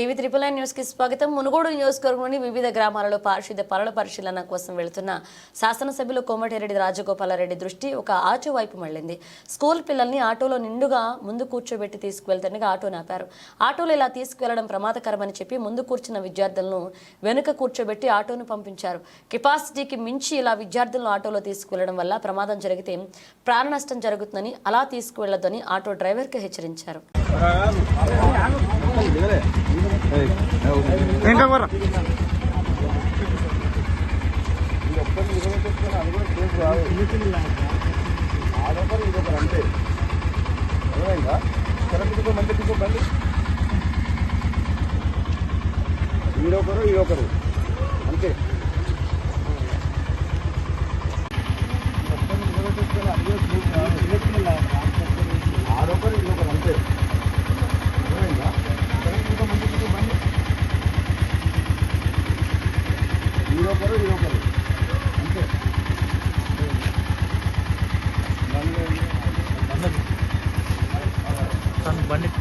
TV triple nine న్యూస్కి స్వాగతం. మునుగోడు నియోజకవర్గంలోని వివిధ గ్రామాలలో పారిశుద్ధ్య పనుల పరిశీలన కోసం వెళుతున్న శాసనసభ్యులు కోమటిరెడ్డి రాజగోపాలారెడ్డి దృష్టి ఒక ఆటో వైపు మళ్ళింది. స్కూల్ పిల్లల్ని ఆటోలో నిండుగా ముందు కూర్చోబెట్టి తీసుకువెళ్తుండగా ఆటో నాపారు. ఆటోలు ఇలా తీసుకువెళ్ళడం ప్రమాదకరమని చెప్పి ముందు కూర్చున్న విద్యార్థులను వెనుక కూర్చోబెట్టి ఆటోను పంపించారు. కెపాసిటీకి మించి ఇలా విద్యార్థులను ఆటోలో తీసుకువెళ్ళడం వల్ల ప్రమాదం జరిగితే ప్రాణ నష్టం జరుగుతుందని అలా తీసుకువెళ్ళొద్దని ఆటో డ్రైవర్కి హెచ్చరించారు. ఇంకా కూర ఆడొకరు ఇదొకరు అంతే అర్థమైందా కరెంట్ ఇంకో మంచి ఇంకో బండి ఈడొకరు ఈడొకరు అంతే ఆడొకరు संबंधित